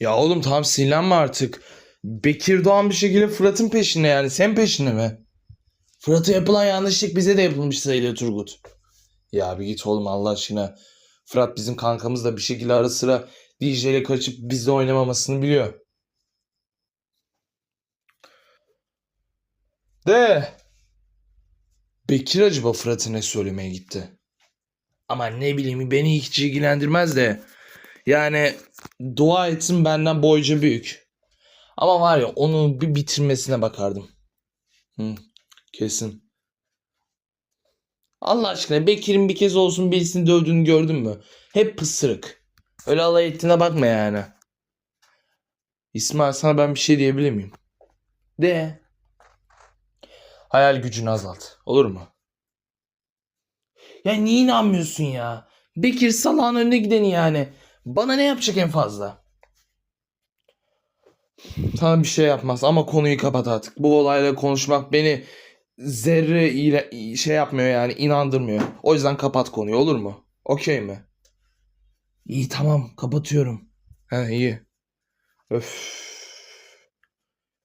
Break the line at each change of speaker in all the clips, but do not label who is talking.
Ya oğlum tamam sinirlenme artık. Bekir Doğan bir şekilde Fırat'ın peşinde yani. Sen peşinde mi? Fırat'a yapılan yanlışlık bize de yapılmış sayılır Turgut. Ya bir git oğlum Allah aşkına. Fırat bizim kankamız da bir şekilde ara sıra DJ ile kaçıp bizle oynamamasını biliyor. De. Bekir acaba Fırat'a ne söylemeye gitti? Ama ne bileyim beni hiç ilgilendirmez de. Yani dua etsin benden boyca büyük. Ama var ya onu bir bitirmesine bakardım. Hı, kesin. Allah aşkına Bekir'in bir kez olsun birisini dövdüğünü gördün mü? Hep pısırık. Öyle alay ettiğine bakma yani. İsmail sana ben bir şey diyebilir miyim? De. Hayal gücünü azalt. Olur mu? Ya niye inanmıyorsun ya? Bekir salağın önüne gideni yani. Bana ne yapacak en fazla? Sana bir şey yapmaz ama konuyu kapat artık. Bu olayla konuşmak beni zerre ile şey yapmıyor yani inandırmıyor. O yüzden kapat konuyu olur mu? Okey mi? İyi tamam kapatıyorum. He iyi. Öf.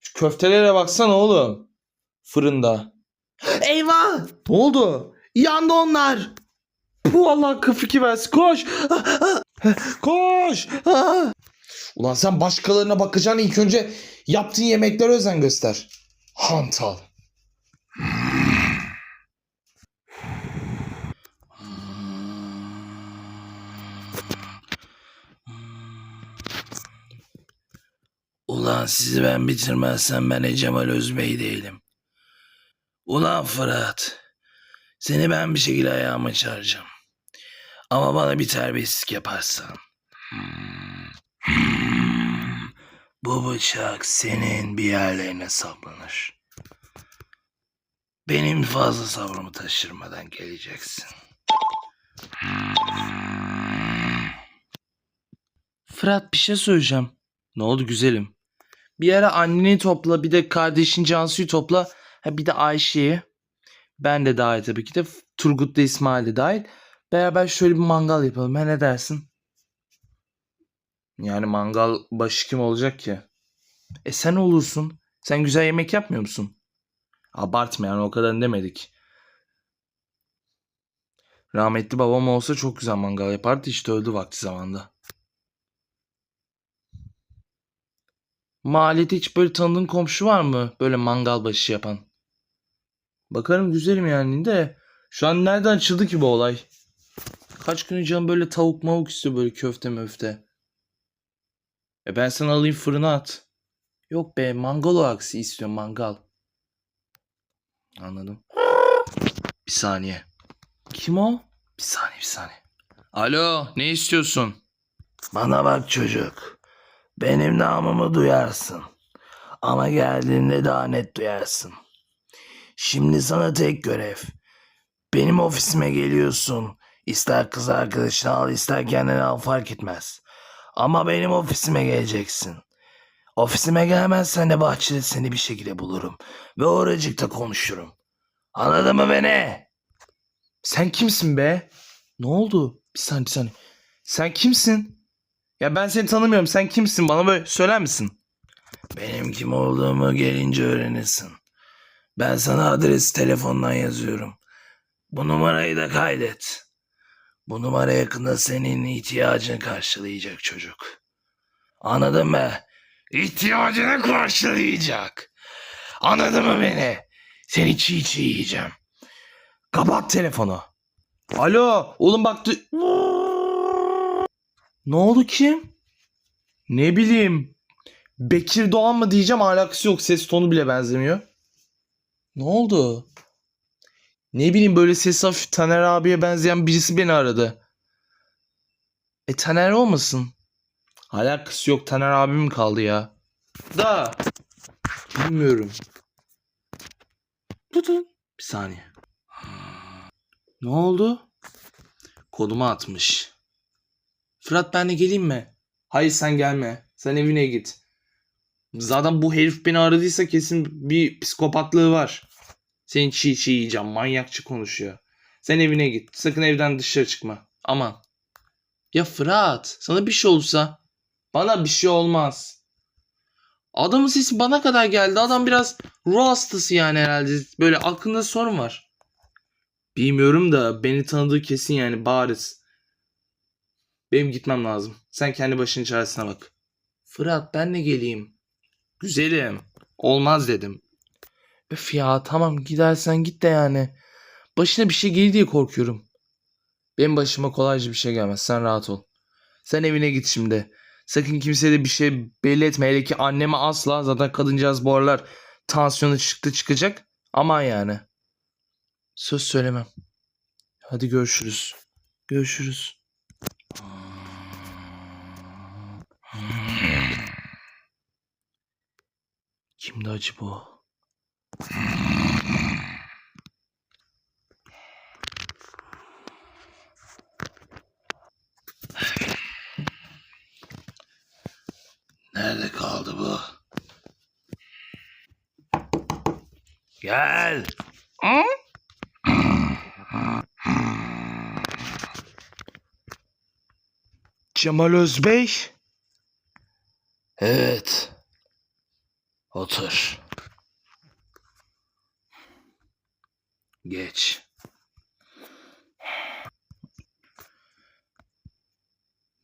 Şu köftelere baksana oğlum. Fırında. Eyvah! Ne oldu? Yandı onlar. Bu Allah kıfiki versin. Koş. Koş. Ulan sen başkalarına bakacaksın ilk önce yaptığın yemeklere özen göster. Hantal.
Ulan sizi ben bitirmezsem ben Ecemal Özbey değilim. Ulan Fırat. Seni ben bir şekilde ayağıma çağıracağım. Ama bana bir terbiyesizlik yaparsan. Bu bıçak senin bir yerlerine saplanır. Benim fazla sabrımı taşırmadan geleceksin.
Fırat bir şey söyleyeceğim. Ne oldu güzelim? Bir ara anneni topla bir de kardeşin Cansu'yu topla. Ha bir de Ayşe'yi. Ben de dahil tabii ki de. Turgut da İsmail de dahil. Beraber şöyle bir mangal yapalım. Ha ne dersin? Yani mangal başı kim olacak ki? E sen olursun. Sen güzel yemek yapmıyor musun? Abartma yani o kadar demedik. Rahmetli babam olsa çok güzel mangal yapardı işte öldü vakti zamanda. Mahallede hiç böyle tanıdığın komşu var mı? Böyle mangal başı yapan. Bakarım güzelim yani de. Şu an nereden açıldı ki bu olay? Kaç gün canım böyle tavuk mavuk istiyor böyle köfte möfte. E ben sana alayım fırına at. Yok be mangal o aksi istiyorum mangal. Anladım. Bir saniye. Kim o? Bir saniye bir saniye. Alo ne istiyorsun?
Bana bak çocuk. Benim namımı duyarsın. Ama geldiğinde daha net duyarsın. Şimdi sana tek görev. Benim ofisime geliyorsun. İster kız arkadaşını al ister kendini al fark etmez. Ama benim ofisime geleceksin. Ofisime gelmezsen de bahçede seni bir şekilde bulurum. Ve oracıkta konuşurum. Anladın mı beni?
Sen kimsin be? Ne oldu? Bir saniye bir saniye. Sen kimsin? Ya ben seni tanımıyorum. Sen kimsin? Bana böyle söyler misin?
Benim kim olduğumu gelince öğrenirsin. Ben sana adresi telefondan yazıyorum. Bu numarayı da kaydet. Bu numara yakında senin ihtiyacını karşılayacak çocuk. Anladın mı? İhtiyacını karşılayacak. Anladın mı beni? Seni çiğ çiğ yiyeceğim.
Kapat telefonu. Alo. Oğlum bak. du- Ne oldu kim? Ne bileyim. Bekir Doğan mı diyeceğim alakası yok. Ses tonu bile benzemiyor. Ne oldu? Ne bileyim böyle ses hafif Taner abiye benzeyen birisi beni aradı. E Taner olmasın? Alakası yok Taner abim kaldı ya. Da. Bilmiyorum. Tutun. Bir saniye. Ne oldu? Kodumu atmış. Fırat ben de geleyim mi? Hayır sen gelme. Sen evine git. Zaten bu herif beni aradıysa kesin bir psikopatlığı var. Seni çiğ çiğ yiyeceğim. Manyakçı konuşuyor. Sen evine git. Sakın evden dışarı çıkma. Aman. Ya Fırat sana bir şey olursa. Bana bir şey olmaz. Adamın sesi bana kadar geldi. Adam biraz ruh hastası yani herhalde. Böyle aklında sorun var. Bilmiyorum da beni tanıdığı kesin yani bariz. Benim gitmem lazım. Sen kendi başının çaresine bak. Fırat ben de geleyim. Güzelim. Olmaz dedim. Öf ya tamam gidersen git de yani. Başına bir şey gelir diye korkuyorum. Benim başıma kolayca bir şey gelmez. Sen rahat ol. Sen evine git şimdi. Sakın kimseye de bir şey belli etme. Hele ki anneme asla. Zaten kadıncağız bu aralar tansiyonu çıktı çıkacak. Aman yani. Söz söylemem. Hadi görüşürüz. Görüşürüz. Kimdi acaba o?
Nerede kaldı bu? Gel.
Cemal Özbey.
Evet. Otur. Geç.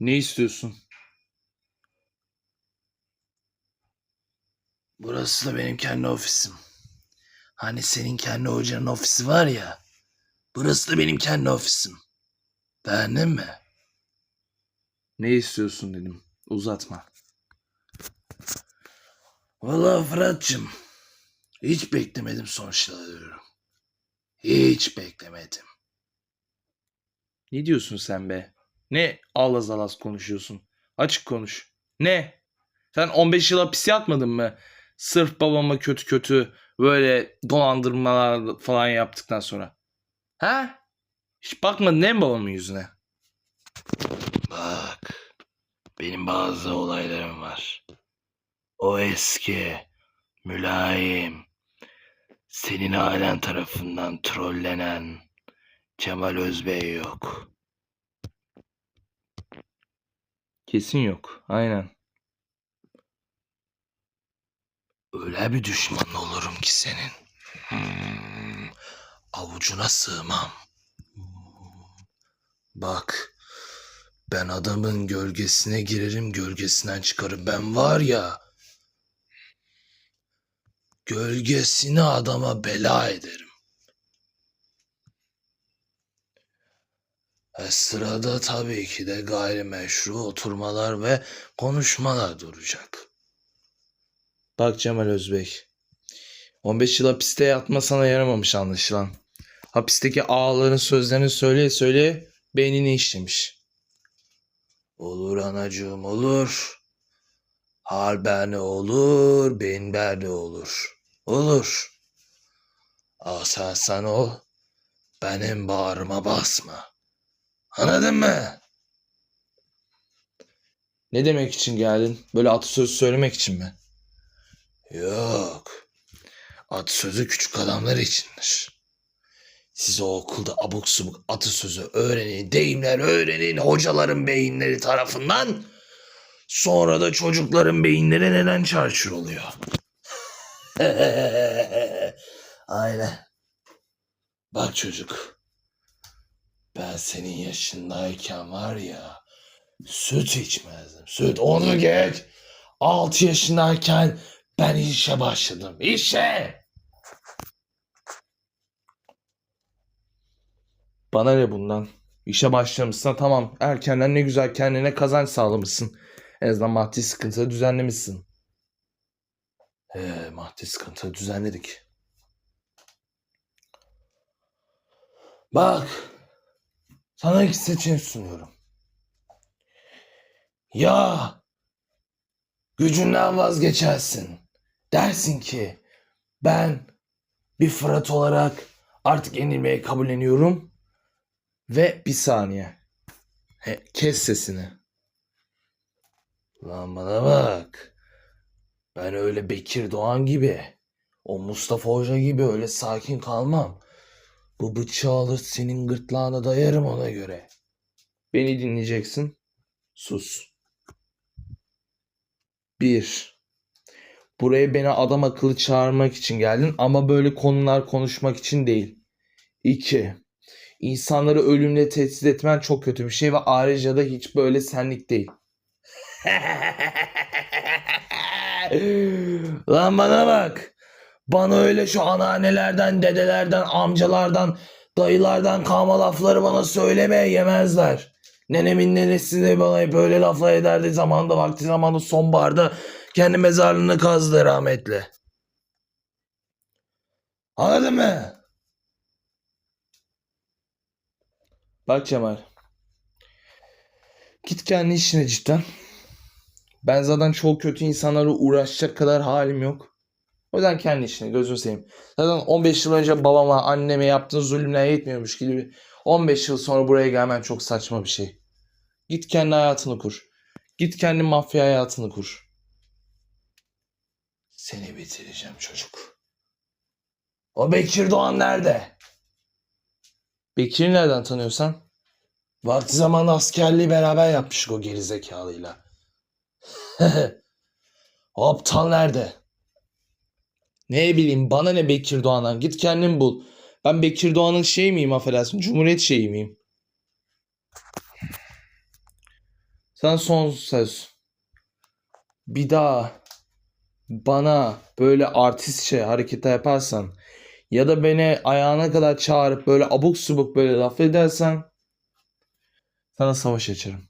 Ne istiyorsun?
Burası da benim kendi ofisim. Hani senin kendi hocanın ofisi var ya. Burası da benim kendi ofisim. Beğendin mi?
Ne istiyorsun dedim. Uzatma.
Vallahi Fırat'cığım. Hiç beklemedim sonuçları diyorum. Hiç beklemedim.
Ne diyorsun sen be? Ne alaz alaz konuşuyorsun? Açık konuş. Ne? Sen 15 yıl hapis yatmadın mı? Sırf babama kötü kötü böyle dolandırmalar falan yaptıktan sonra. Ha? Hiç bakmadın mi babamın yüzüne?
Bak. Benim bazı olaylarım var. O eski, mülayim, senin ailen tarafından trollenen Cemal Özbey yok.
Kesin yok. Aynen.
Öyle bir düşman olurum ki senin. Hmm, avucuna sığmam. Bak, ben adamın gölgesine girerim, gölgesinden çıkarım. Ben var ya, gölgesini adama bela ederim. E sırada tabii ki de gayrimeşru oturmalar ve konuşmalar duracak.
Bak Cemal Özbey. 15 yıl hapiste yatma sana yaramamış anlaşılan. Hapisteki ağaların sözlerini söyleye söyleye beynini işlemiş.
Olur anacığım olur. Hal bende olur, beyin bende olur. Olur. Aa sen sen ol. Benim bağrıma basma. Anladın mı?
Ne demek için geldin? Böyle atasözü söylemek için mi?
Yok. Atasözü küçük adamlar içindir. Siz o okulda abuk subuk atasözü öğrenin, deyimler öğrenin hocaların beyinleri tarafından. Sonra da çocukların beyinleri neden çarçur oluyor? Aynen. Bak çocuk. Ben senin yaşındayken var ya süt içmezdim. Süt onu geç. 6 yaşındayken ben işe başladım. İşe.
Bana ne bundan? İşe başlamışsın tamam. Erkenden ne güzel kendine kazanç sağlamışsın. En azından maddi sıkıntı düzenlemişsin.
Ee, maddi sıkıntı düzenledik. Bak. Sana iki seçenek sunuyorum. Ya gücünden vazgeçersin. Dersin ki ben bir Fırat olarak artık yenilmeyi kabulleniyorum.
Ve bir saniye. He, kes sesini.
Lan bana bak. Ben öyle Bekir Doğan gibi, o Mustafa Hoca gibi öyle sakin kalmam. Bu bıçağı alır senin gırtlağına dayarım ona göre.
Beni dinleyeceksin. Sus. Bir. Buraya beni adam akıllı çağırmak için geldin ama böyle konular konuşmak için değil. İki. İnsanları ölümle tehdit etmen çok kötü bir şey ve ayrıca da hiç böyle senlik değil.
Lan bana bak. Bana öyle şu anneannelerden, dedelerden, amcalardan, dayılardan kalma lafları bana söylemeye yemezler. Nenemin nenesi de bana hep öyle laflar ederdi zamanda vakti zamanda sonbaharda kendi mezarlığını kazdı rahmetli. Anladın mı?
Bak Cemal. Git kendi işine cidden. Ben zaten çok kötü insanlara uğraşacak kadar halim yok. O yüzden kendi işine gözünü seveyim. Zaten 15 yıl önce babama, anneme yaptığın zulümler yetmiyormuş gibi 15 yıl sonra buraya gelmen çok saçma bir şey. Git kendi hayatını kur. Git kendi mafya hayatını kur.
Seni bitireceğim çocuk. O Bekir Doğan nerede?
Bekir'i nereden tanıyorsan?
Vakti zamanında askerliği beraber yapmıştık o gerizekalıyla. aptal nerede?
Ne bileyim bana ne Bekir Doğan'dan git kendin bul. Ben Bekir Doğan'ın şey miyim affedersin Cumhuriyet şeyi miyim? Sana son söz. Bir daha bana böyle artistçe hareketler yaparsan ya da beni ayağına kadar çağırıp böyle abuk subuk böyle laf edersen sana savaş açarım.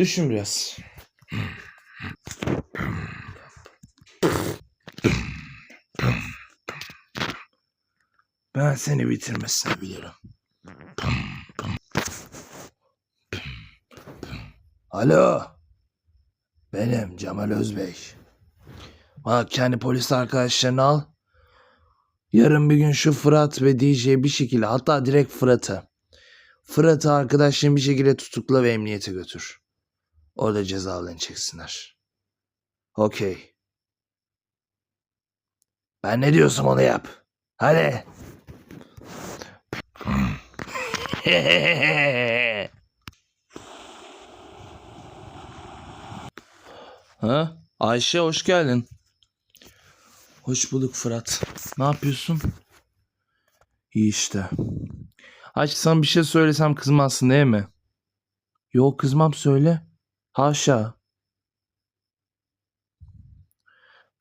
Düşün biraz.
Ben seni bitirmesini bilirim. Alo. Benim Cemal Özbey. Bak kendi polis arkadaşlarını al. Yarın bir gün şu Fırat ve DJ'yi bir şekilde hatta direkt Fırat'ı. Fırat'ı arkadaşlarını bir şekilde tutukla ve emniyete götür. Orada cezalarını çeksinler. Okey. Ben ne diyorsam onu yap. Hadi.
Ha? Ayşe hoş geldin.
Hoş bulduk Fırat. Ne yapıyorsun?
İyi işte. Ayşe sana bir şey söylesem kızmazsın değil mi?
Yok kızmam söyle.
Haşa.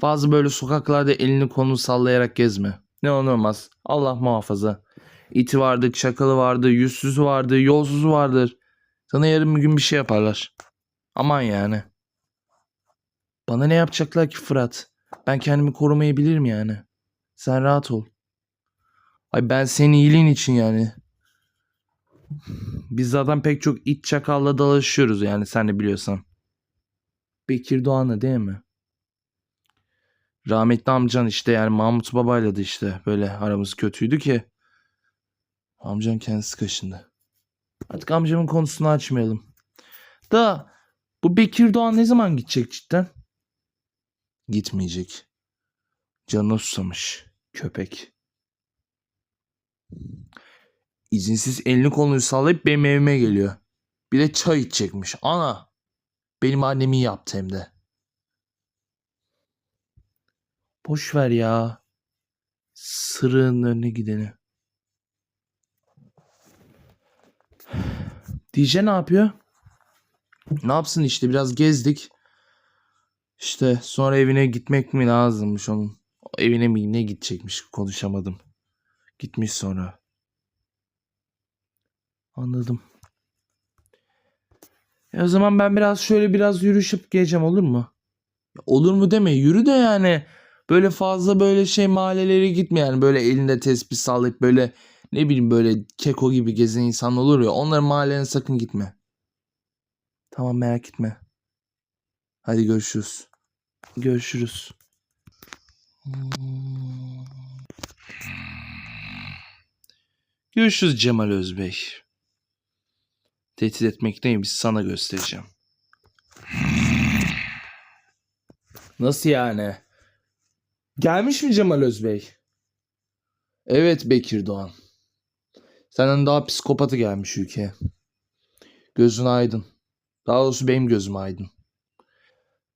Bazı böyle sokaklarda elini kolunu sallayarak gezme. Ne olmaz. Allah muhafaza. İti vardı, çakalı vardı, yüzsüzü vardı, yolsuzu vardır. Sana yarın bir gün bir şey yaparlar. Aman yani.
Bana ne yapacaklar ki Fırat? Ben kendimi korumayı bilirim yani. Sen rahat ol.
Ay ben senin iyiliğin için yani. Biz zaten pek çok it çakalla dalaşıyoruz yani sen de biliyorsan.
Bekir Doğan'la değil mi?
Rahmetli amcan işte yani Mahmut babayla da işte böyle aramız kötüydü ki.
Amcan kendisi kaşındı.
Artık amcamın konusunu açmayalım. Da bu Bekir Doğan ne zaman gidecek cidden?
Gitmeyecek. Canına susamış. Köpek.
İzinsiz elini kolunu sallayıp benim evime geliyor. Bir de çay içecekmiş. Ana. Benim annemin yaptı hem de.
Boş ver ya. Sırığın önüne gideni.
DJ ne yapıyor? Ne yapsın işte biraz gezdik. İşte sonra evine gitmek mi lazımmış onun. Evine mi ne gidecekmiş konuşamadım. Gitmiş sonra.
Anladım.
E o zaman ben biraz şöyle biraz yürüyüşüp geleceğim olur mu? Olur mu deme yürü de yani. Böyle fazla böyle şey mahallelere gitme yani. Böyle elinde tespih sallayıp böyle ne bileyim böyle keko gibi gezen insan olur ya. Onların mahallelerine sakın gitme.
Tamam merak etme.
Hadi görüşürüz.
Görüşürüz.
Görüşürüz Cemal Özbey. Tehdit etmek neymiş sana göstereceğim. Nasıl yani? Gelmiş mi Cemal Özbey? Evet Bekir Doğan. Senden daha psikopatı gelmiş ülkeye. Gözün aydın. Daha doğrusu benim gözüm aydın.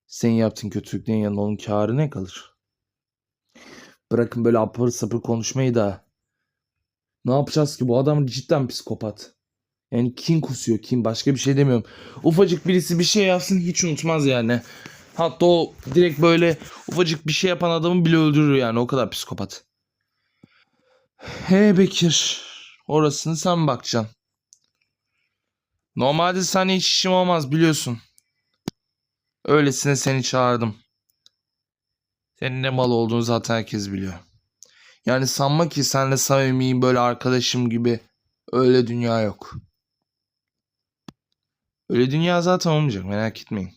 Senin yaptığın kötülüklerin yanında onun kârı ne kalır? Bırakın böyle apır sapır konuşmayı da. Ne yapacağız ki bu adam cidden psikopat. Yani kin kusuyor kin başka bir şey demiyorum. Ufacık birisi bir şey yapsın hiç unutmaz yani. Hatta o direkt böyle ufacık bir şey yapan adamı bile öldürür yani o kadar psikopat. He Bekir. Orasını sen bakacaksın. Normalde sana hiç işim olmaz biliyorsun. Öylesine seni çağırdım. Senin ne mal olduğunu zaten herkes biliyor. Yani sanma ki senle samimiyim böyle arkadaşım gibi. Öyle dünya yok. Öyle dünya zaten olmayacak merak etmeyin.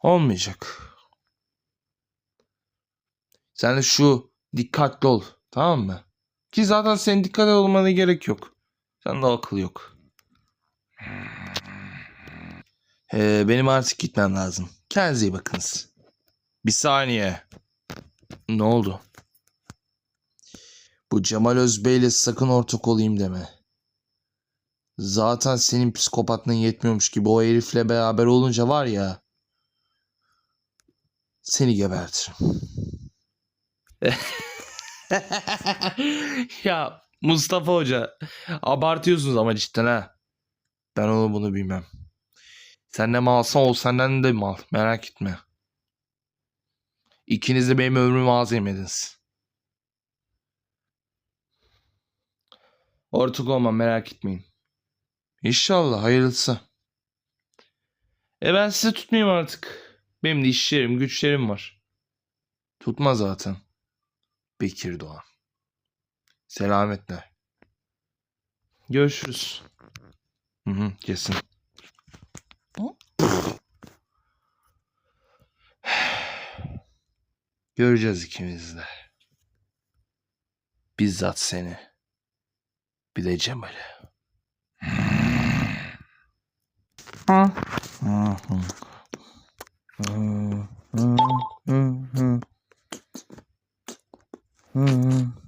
Olmayacak. Sen de şu dikkatli ol tamam mı? Ki zaten senin dikkatli olmana gerek yok. Sende akıl yok. Ee, benim artık gitmem lazım. Kendinize iyi bakınız. Bir saniye. Ne oldu? Bu Cemal Özbey'le sakın ortak olayım deme. Zaten senin psikopatlığın yetmiyormuş gibi o herifle beraber olunca var ya seni gebertirim. ya Mustafa Hoca abartıyorsunuz ama cidden ha. Ben onu bunu bilmem. Sen ne malsan ol senden de mal merak etme. İkiniz de benim ömrümü az yemediniz. Ortak olmam merak etmeyin. İnşallah hayırlısı. E ben sizi tutmayayım artık. Benim de işlerim güçlerim var. Tutma zaten. Bekir Doğan. Selametle. Görüşürüz. Hı hı, kesin. Göreceğiz ikimiz de. Bizzat seni. Bir de Cemal'i.
어? 아, 응. 음, 음, 음, 음, 음, 음. 음.